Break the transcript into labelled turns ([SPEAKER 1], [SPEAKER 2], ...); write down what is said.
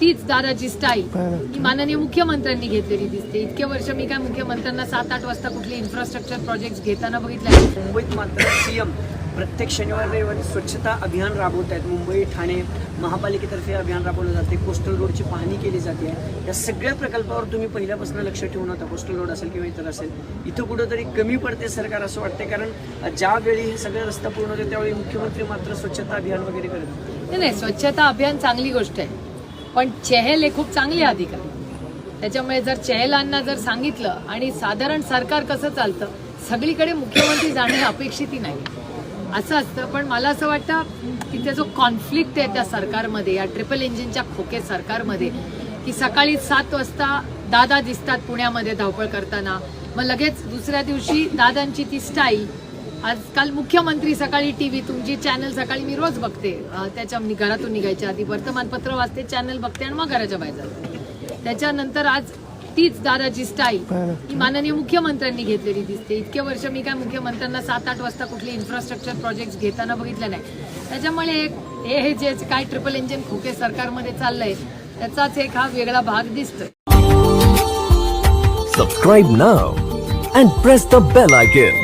[SPEAKER 1] तीच दादाची स्टाईल ही. माननीय मुख्यमंत्र्यांनी घेतलेली दिसते. इतके वर्ष मी काय मुख्यमंत्र्यांना सात आठ वाजता कुठले इन्फ्रास्ट्रक्चर प्रोजेक्ट घेताना बघितले
[SPEAKER 2] मुंबईत मात्र सीएम प्रत्येक शनिवार रविवारी स्वच्छता अभियान राबवत आहेत. मुंबई ठाणे महापालिकेतर्फे अभियान राबवलं जाते. कोस्टल रोडची पाहणी केली जाते. या सगळ्या प्रकल्पावर तुम्ही पहिल्यापासून लक्ष ठेवून होता कोस्टल रोड असेल किंवा इतर असेल इथं कुठंतरी कमी पडते सरकार असं वाटते कारण ज्यावेळी हे सगळे रस्ता पूर्ण होते त्यावेळी मुख्यमंत्री मात्र स्वच्छता अभियान वगैरे करत
[SPEAKER 1] नाही स्वच्छता अभियान चांगली गोष्ट आहे. पण चेहल हे खूप चांगले अधिकारी त्याच्यामुळे जर चेहलांना जर सांगितलं आणि साधारण सरकार कसं चालतं सगळीकडे मुख्यमंत्री जाणे अपेक्षितही नाही. असं असतं पण मला असं वाटतं तिथे जो कॉन्फ्लिक्ट आहे त्या सरकारमध्ये या ट्रिपल इंजिनच्या खोके सरकारमध्ये की सकाळी सात वाजता दादा दिसतात पुण्यामध्ये धावपळ करताना मग लगेच दुसऱ्या दिवशी दादांची ती स्टाईल आजकाल मुख्यमंत्री सकाळी टीव्ही तुमची चॅनल सकाळी मी रोज बघते. त्याच्या मी घरातून निघायच्या आधी वर्तमानपत्र वाचते चॅनल बघते आणि मग घराच्या बाहेर जाते. त्याच्यानंतर आज तीच दादाची स्टाईल ही माननीय मुख्यमंत्र्यांनी घेतलेली दिसते. इतके वर्ष मी काय मुख्यमंत्र्यांना सात आठ वाजता कुठले इन्फ्रास्ट्रक्चर प्रोजेक्ट घेताना बघितलं नाही. त्याच्यामुळे एक- हे हे जे काय ट्रिपल इंजिन खोके सरकारमध्ये चाललंय त्याचाच एक हा वेगळा भाग दिसतोय.
[SPEAKER 3] Subscribe now and press the bell icon.